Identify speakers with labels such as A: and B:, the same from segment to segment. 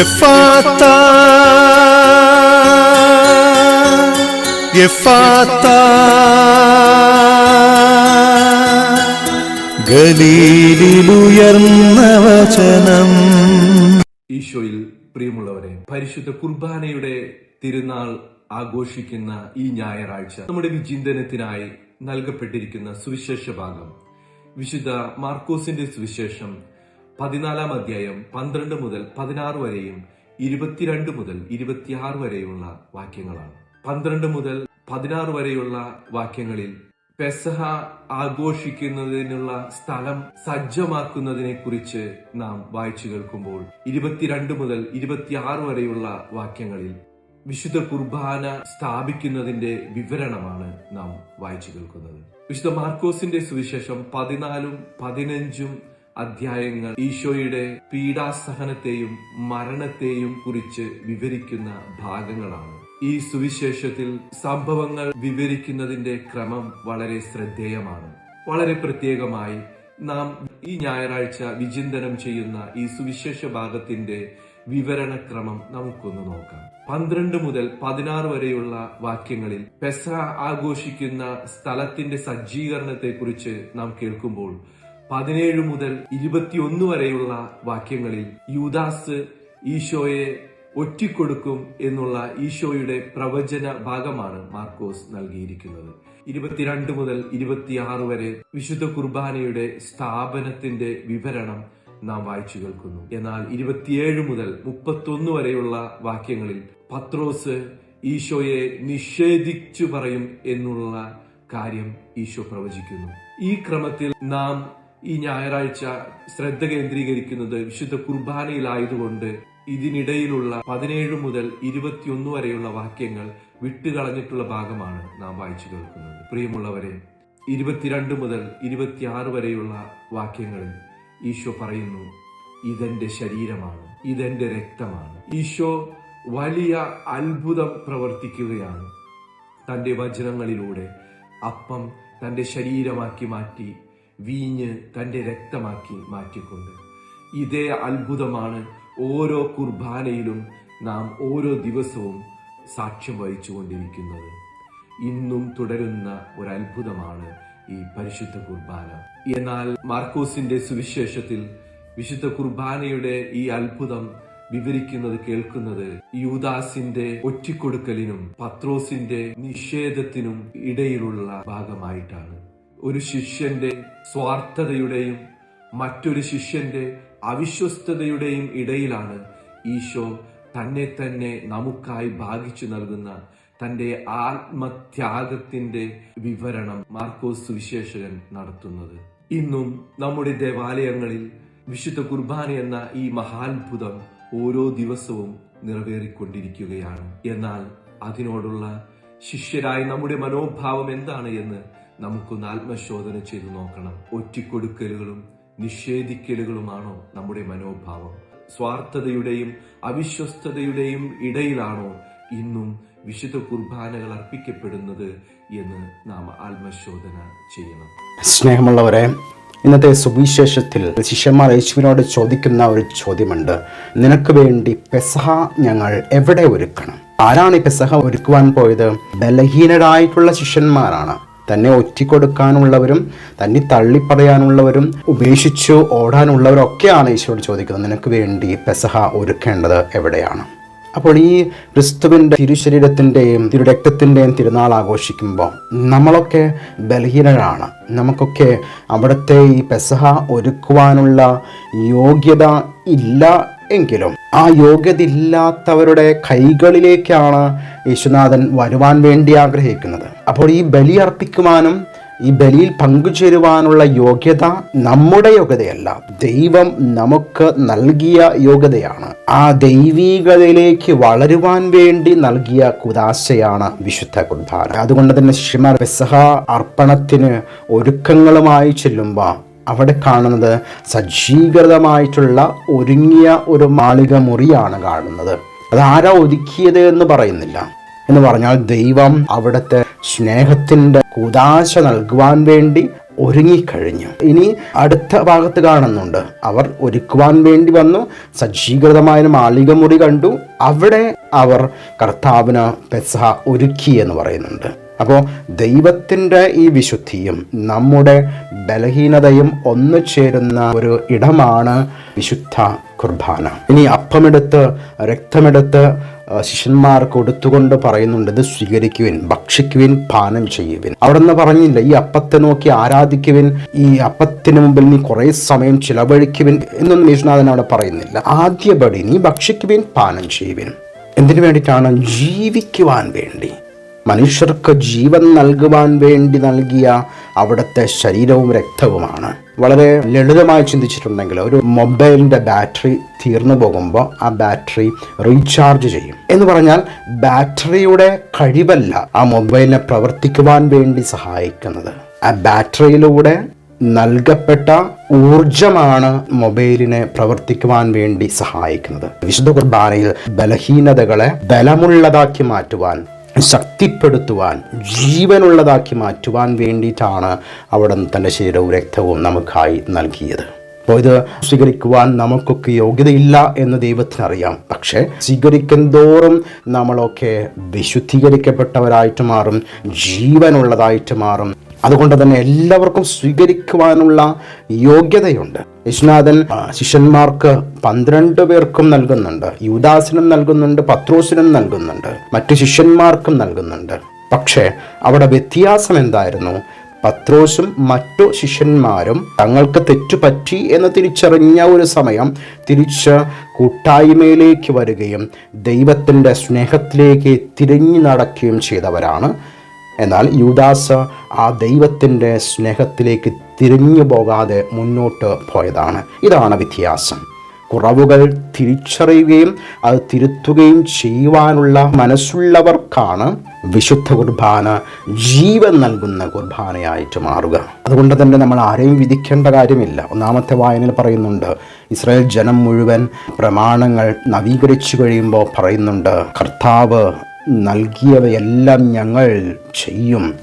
A: എഫാത്ത എഫാത്ത ഗലീലിലുയർന്ന വചനം
B: ഈശോയിൽ പ്രിയമുള്ളവരെ പരിശുദ്ധ കുർബാനയുടെ തിരുനാൾ ആഘോഷിക്കുന്ന ഈ ഞായറാഴ്ച നമ്മുടെ വിചിന്തനത്തിനായി നൽകപ്പെട്ടിരിക്കുന്ന സുവിശേഷ ഭാഗം. വിശുദ്ധ മാർക്കോസിന്റെ സുവിശേഷം പതിനാലാം അധ്യായം പന്ത്രണ്ട് മുതൽ പതിനാറ് വരെയും ഇരുപത്തിരണ്ട് മുതൽ ഇരുപത്തിയാറ് വരെയുള്ള വാക്യങ്ങളാണ്. പന്ത്രണ്ട് മുതൽ പതിനാറ് വരെയുള്ള വാക്യങ്ങളിൽ പെസഹ ആഘോഷിക്കുന്നതിനുള്ള സ്ഥലം സജ്ജമാക്കുന്നതിനെ കുറിച്ച് നാം വായിച്ചു കേൾക്കുമ്പോൾ ഇരുപത്തിരണ്ട് മുതൽ ഇരുപത്തിയാറ് വരെയുള്ള വാക്യങ്ങളിൽ വിശുദ്ധ കുർബാന സ്ഥാപിക്കുന്നതിന്റെ വിവരണമാണ് നാം വായിച്ചു കേൾക്കുന്നത്. വിശുദ്ധ മാർക്കോസിന്റെ സുവിശേഷം പതിനാലും പതിനഞ്ചും അധ്യായങ്ങൾ ഈശോയുടെ പീഡാസഹനത്തെയും മരണത്തെയും കുറിച്ച് വിവരിക്കുന്ന ഭാഗങ്ങളാണ്. ഈ സുവിശേഷത്തിൽ സംഭവങ്ങൾ വിവരിക്കുന്നതിന്റെ ക്രമം വളരെ ശ്രദ്ധേയമാണ്. വളരെ പ്രത്യേകമായി നാം ഈ ഞായറാഴ്ച വിചിന്തനം ചെയ്യുന്ന ഈ സുവിശേഷ ഭാഗത്തിന്റെ വിവരണക്രമം നമുക്കൊന്ന് നോക്കാം. പന്ത്രണ്ട് മുതൽ പതിനാറ് വരെയുള്ള വാക്യങ്ങളിൽ പെസ ആഘോഷിക്കുന്ന സ്ഥലത്തിന്റെ സജ്ജീകരണത്തെക്കുറിച്ച് നാം കേൾക്കുമ്പോൾ പതിനേഴ് മുതൽ ഇരുപത്തിയൊന്ന് വരെയുള്ള വാക്യങ്ങളിൽ യൂദാസ് ഈശോയെ ഒറ്റിക്കൊടുക്കും എന്നുള്ള ഈശോയുടെ പ്രവചന ഭാഗമാണ് മാർക്കോസ് നൽകിയിരിക്കുന്നത്. ഇരുപത്തിരണ്ട് മുതൽ ഇരുപത്തിയാറ് വരെ വിശുദ്ധ കുർബാനയുടെ സ്ഥാപനത്തിന്റെ വിവരണം നാം വായിച്ചു കേൾക്കുന്നു. എന്നാൽ ഇരുപത്തിയേഴ് മുതൽ മുപ്പത്തൊന്ന് വരെയുള്ള വാക്യങ്ങളിൽ പത്രോസ് ഈശോയെ നിഷേധിച്ചു പറയും എന്നുള്ള കാര്യം ഈശോ പ്രവചിക്കുന്നു. ഈ ക്രമത്തിൽ നാം ഈ ഞായറാഴ്ച ശ്രദ്ധ കേന്ദ്രീകരിക്കുന്നത് വിശുദ്ധ കുർബാനയിലായതുകൊണ്ട് ഇതിനിടയിലുള്ള പതിനേഴ് മുതൽ ഇരുപത്തിയൊന്ന് വരെയുള്ള വാക്യങ്ങൾ വിട്ടുകളഞ്ഞിട്ടുള്ള ഭാഗമാണ് നാം വായിച്ചു കേൾക്കുന്നത്. പ്രിയമുള്ളവരെ ഇരുപത്തിരണ്ട് മുതൽ ഇരുപത്തിയാറ് വരെയുള്ള വാക്യങ്ങളിൽ ഈശോ പറയുന്നു ഇതെന്റെ ശരീരമാണ് ഇതെന്റെ രക്തമാണ്. ഈശോ വലിയ അത്ഭുതം പ്രവർത്തിക്കുകയാണ്. തന്റെ വചനങ്ങളിലൂടെ അപ്പം തന്റെ ശരീരമാക്കി മാറ്റി വീഞ്ഞ് തന്റെ രക്തമാക്കി മാറ്റിക്കൊണ്ട്. ഇതേ അത്ഭുതമാണ് ഓരോ കുർബാനയിലും നാം ഓരോ ദിവസവും സാക്ഷ്യം വഹിച്ചുകൊണ്ടിരിക്കുന്നത്. ഇന്നും തുടരുന്ന ഒരു അത്ഭുതമാണ് ഈ പരിശുദ്ധ കുർബാന. എന്നാൽ മാർക്കോസിന്റെ സുവിശേഷത്തിൽ വിശുദ്ധ കുർബാനയുടെ ഈ അത്ഭുതം വിവരിക്കുന്നത് കേൾക്കുന്നത് യൂദാസിന്റെ ഒറ്റിക്കൊടുക്കലിനും പത്രോസിന്റെ നിഷേധത്തിനും ഇടയിലുള്ള ഭാഗമായിട്ടാണ്. ഒരു ശിഷ്യന്റെ സ്വാർത്ഥതയുടെയും മറ്റൊരു ശിഷ്യന്റെ അവിശ്വസ്തതയുടെയും ഇടയിലാണ് ഈശോ തന്നെ തന്നെ നമുക്കായി ഭാഗിച്ചു നൽകുന്ന തന്റെ ആത്മത്യാഗത്തിന്റെ വിവരണം മാർക്കോസ് സുവിശേഷകൻ നടത്തുന്നത്. ഇന്നും നമ്മുടെ ദേവാലയങ്ങളിൽ വിശുദ്ധ കുർബാന എന്ന ഈ മഹാത്ഭുതം ഓരോ ദിവസവും നിറവേറിക്കൊണ്ടിരിക്കുകയാണ്. എന്നാൽ അതിനോടുള്ള ശിഷ്യരായി നമ്മുടെ മനോഭാവം എന്താണ് എന്ന് നമുക്കൊന്ന് ആത്മശോധന ചെയ്തു നോക്കണം. ഒറ്റിക്കൊടുക്കലുകളും നിഷേധിക്കലുകളുമാണോ നമ്മുടെ മനോഭാവം? സ്വാർത്ഥതയുടെയും അവിശ്വസ്തതയുടെയും ഇടയിലാണോ ഇന്നും വിശുദ്ധ കുർബാനകൾ അർപ്പിക്കപ്പെടുന്നത് എന്ന് നാം ആത്മശോധന ചെയ്യണം.
C: സ്നേഹമുള്ളവരെ ഇന്നത്തെ സുവിശേഷത്തിൽ ശിഷ്യന്മാർ യേശുവിനോട് ചോദിക്കുന്ന ഒരു ചോദ്യമുണ്ട്. നിനക്ക് വേണ്ടി പെസഹ ഞങ്ങൾ എവിടെ ഒരുക്കണം? ആരാണ് ഈ പെസഹ ഒരുക്കുവാൻ പോയത്? ബലഹീനരായിട്ടുള്ള ശിഷ്യന്മാരാണ്. തന്നെ ഒറ്റിക്കൊടുക്കാനുള്ളവരും തന്നെ തള്ളിപ്പറയാനുള്ളവരും ഉപേക്ഷിച്ചു ഓടാനുള്ളവരും ഒക്കെയാണ് ഈശോട് ചോദിക്കുന്നത്. നിനക്ക് വേണ്ടി പെസഹ ഒരുക്കേണ്ടത് എവിടെയാണ്? അപ്പോൾ ഈ ക്രിസ്തുവിന്റെ തിരുശരീരത്തിന്റെയും തിരുരക്തത്തിന്റെയും തിരുനാൾ ആഘോഷിക്കുമ്പോൾ നമ്മളൊക്കെ ബലഹീനരാണ്. നമുക്കൊക്കെ അവിടുത്തെ ഈ പെസഹ ഒരുക്കുവാനുള്ള യോഗ്യത ഇല്ല എങ്കിലും ആ യോഗ്യത ഇല്ലാത്തവരുടെ കൈകളിലേക്കാണ് യേശുനാഥൻ വരുവാൻ വേണ്ടി ആഗ്രഹിക്കുന്നത്. അപ്പോൾ ഈ ബലി അർപ്പിക്കുവാനും ഈ ബലിയിൽ പങ്കുചേരുവാനുള്ള യോഗ്യത നമ്മുടെ യോഗ്യതയല്ല. ദൈവം നമുക്ക് നൽകിയ യോഗ്യതയാണ്. ആ ദൈവീകതയിലേക്ക് വളരുവാൻ വേണ്ടി നൽകിയ കുദാശയാണ് വിശുദ്ധ കുർബാന. അതുകൊണ്ട് തന്നെ ശ്രീമാർ വെസഹ അർപ്പണത്തിന് ഒരുക്കങ്ങളുമായി ചെല്ലുമ്പോൾ അവിടെ കാണുന്നത് സജ്ജീകൃതമായിട്ടുള്ള ഒരുങ്ങിയ ഒരു മാളിക മുറിയാണ് കാണുന്നത്. അത് ആരാ എന്ന് പറയുന്നില്ല. എന്ന് പറഞ്ഞാൽ ദൈവം അവിടുത്തെ സ്നേഹത്തിന്റെ കൂതാശ നൽകുവാൻ വേണ്ടി ഒരുങ്ങിക്കഴിഞ്ഞു. ഇനി അടുത്ത ഭാഗത്ത് കാണുന്നുണ്ട്. അവർ ഒരുക്കുവാൻ വേണ്ടി വന്നു. സജ്ജീകൃതമായ മാളിക മുറി കണ്ടു. അവിടെ അവർ കർത്താവിന് പെസഹ ഒരുക്കി എന്ന് പറയുന്നുണ്ട്. അപ്പോൾ ദൈവത്തിന്റെ ഈ വിശുദ്ധിയും നമ്മുടെ ബലഹീനതയും ഒന്നു ചേരുന്ന ഒരു ഇടമാണ് വിശുദ്ധ കുർബാന. ഇനി അപ്പമെടുത്ത് രക്തമെടുത്ത് ആ, ശിഷ്യന്മാർക്ക് കൊടുത്തുകൊണ്ട് പറയുന്നുണ്ട് ഇത് സ്വീകരിക്കുവിൻ ഭക്ഷിക്കുവിൻ പാനം ചെയ്യുവിൻ. അവിടെ നിന്ന് പറഞ്ഞില്ല ഈ അപ്പത്തെ നോക്കി ആരാധിക്കുവിൻ ഈ അപ്പത്തിന് മുമ്പിൽ നീ കുറേ സമയം ചിലവഴിക്കുവിൻ എന്നൊന്നും യേശുനാഥൻ അവിടെ പറയുന്നില്ല. ആദ്യപടി നീ ഭക്ഷിക്കുവിൻ പാനം ചെയ്യുവിൻ. എന്തിനു വേണ്ടിയിട്ടാണ് ജീവിക്കുവാൻ വേണ്ടി? മനുഷ്യർക്ക് ജീവൻ നൽകുവാൻ വേണ്ടി നൽകിയ അവിടുത്തെ ശരീരവും രക്തവുമാണ്. വളരെ ലളിതമായി ചിന്തിച്ചിട്ടുണ്ടെങ്കിൽ ഒരു മൊബൈലിന്റെ ബാറ്ററി തീർന്നു പോകുമ്പോൾ ആ ബാറ്ററി റീചാർജ് ചെയ്യും. എന്ന് പറഞ്ഞാൽ ബാറ്ററിയുടെ കഴിവല്ല ആ മൊബൈലിനെ പ്രവർത്തിക്കുവാൻ വേണ്ടി സഹായിക്കുന്നത്. ആ ബാറ്ററിയിലൂടെ നൽകപ്പെട്ട ഊർജമാണ് മൊബൈലിനെ പ്രവർത്തിക്കുവാൻ വേണ്ടി സഹായിക്കുന്നത്. വിശുദ്ധ കുർബാനയിൽ ബലഹീനതകളെ ബലമുള്ളതാക്കി മാറ്റുവാൻ ശക്തിപ്പെടുത്തുവാൻ ജീവനുള്ളതാക്കി മാറ്റുവാൻ വേണ്ടിയിട്ടാണ് അവിടെ തന്റെ ശരീരവും രക്തവും നമുക്കായി നൽകിയത്. അപ്പോൾ ഇത് സ്വീകരിക്കുവാൻ നമുക്കൊക്കെ യോഗ്യതയില്ല എന്ന് ദൈവത്തിനറിയാം. പക്ഷേ സ്വീകരിക്കും തോറും നമ്മളൊക്കെ വിശുദ്ധീകരിക്കപ്പെട്ടവരായിട്ട് മാറും ജീവനുള്ളതായിട്ട് മാറും. അതുകൊണ്ട് തന്നെ എല്ലാവർക്കും സ്വീകരിക്കുവാനുള്ള യോഗ്യതയുണ്ട്. യേശുനാഥൻ ശിഷ്യന്മാർക്ക് പന്ത്രണ്ട് പേർക്കും നൽകുന്നുണ്ട്. യുദാസിനും നൽകുന്നുണ്ട് പത്രോസിനും നൽകുന്നുണ്ട് മറ്റു ശിഷ്യന്മാർക്കും നൽകുന്നുണ്ട്. പക്ഷേ അവിടെ വ്യത്യാസം എന്തായിരുന്നു? പത്രോസും മറ്റു ശിഷ്യന്മാരും തങ്ങൾക്ക് തെറ്റുപറ്റി എന്ന് തിരിച്ചറിഞ്ഞ ഒരു സമയം തിരിച്ച് കൂട്ടായ്മയിലേക്ക് വരികയും ദൈവത്തിന്റെ സ്നേഹത്തിലേക്ക് തിരിഞ്ഞു നടക്കുകയും ചെയ്തവരാണ് എന്നാൽ യൂദാസ് ആ ദൈവത്തിന്റെ സ്നേഹത്തിലേക്ക് തിരിഞ്ഞു പോകാതെ മുന്നോട്ട് പോയതാണ്. ഇതാണ് വ്യത്യാസം. കുറവുകൾ തിരിച്ചറിയുകയും അത് തിരുത്തുകയും ചെയ്യുവാനുള്ള മനസ്സുള്ളവർക്കാണ് വിശുദ്ധ കുർബാന ജീവൻ നൽകുന്ന കുർബാനയായിട്ട് മാറുക. അതുകൊണ്ട് തന്നെ നമ്മൾ ആരെയും വിധിക്കേണ്ട കാര്യമില്ല. ഒന്നാമത്തെ വായനയിൽ പറയുന്നുണ്ട് ഇസ്രായേൽ ജനം മുഴുവൻ പ്രമാണങ്ങൾ നവീകരിച്ചു കഴിയുമ്പോൾ പറയുന്നുണ്ട് കർത്താവ് നൽകിയവയെല്ലാം ഞങ്ങൾ ചെയ്യും.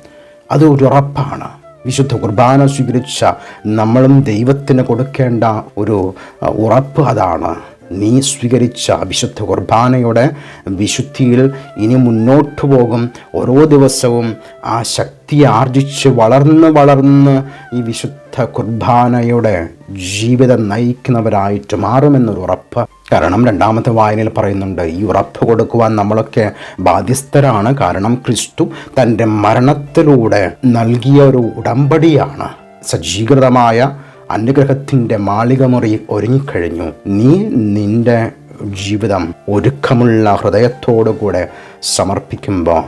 C: അത് ഒരു ഉറപ്പാണ്. വിശുദ്ധ കുർബാന സ്വീകരിച്ച നമ്മളും ദൈവത്തിന് കൊടുക്കേണ്ട ഒരു ഉറപ്പ് അതാണ്. നീ സ്വീകരിച്ച വിശുദ്ധ കുർബാനയുടെ വിശുദ്ധിയിൽ ഇനി മുന്നോട്ട് പോകും. ഓരോ ദിവസവും ആ ശക്തി ആർജിച്ച് വളർന്ന് വളർന്ന് ഈ വിശുദ്ധ കുർബാനയുടെ ജീവിതം നയിക്കുന്നവരായിട്ട് മാറുമെന്നൊരു ഉറപ്പ്. കാരണം രണ്ടാമത്തെ വായനയിൽ പറയുന്നുണ്ട് ഈ ഉറപ്പ് കൊടുക്കുവാൻ നമ്മളൊക്കെ ബാധ്യസ്ഥരാണ്. കാരണം ക്രിസ്തു തന്റെ മരണത്തിലൂടെ നൽകിയ ഒരു ഉടമ്പടിയാണ്. സജ്ജീകൃതമായ അനുഗ്രഹത്തിന്റെ മാളികമുറി ഒരുങ്ങിക്കഴിഞ്ഞു. നീ നിന്റെ ജീവിതം ഒരുക്കമുള്ള ഹൃദയത്തോടു കൂടെ സമർപ്പിക്കുമ്പോൾ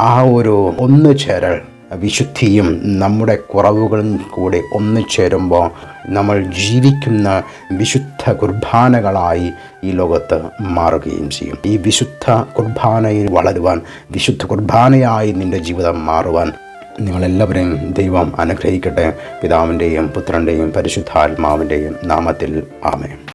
C: ആ ഒരു ഒന്നു ചേരൽ വിശുദ്ധിയും നമ്മുടെ കുറവുകളും കൂടി ഒന്നു ചേരുമ്പോൾ നമ്മൾ ജീവിക്കുന്ന വിശുദ്ധ കുർബാനകളായി ഈ ലോകത്ത് മാറുകയും ചെയ്യും. ഈ വിശുദ്ധ കുർബാനയിൽ വളരുവാൻ വിശുദ്ധ കുർബാനയായി നിന്റെ ജീവിതം മാറുവാൻ നിങ്ങളെല്ലാവരെയും ദൈവം അനുഗ്രഹിക്കട്ടെ. പിതാവിന്റെയും പുത്രന്റെയും പരിശുദ്ധാത്മാവിന്റെയും നാമത്തിൽ ആമേ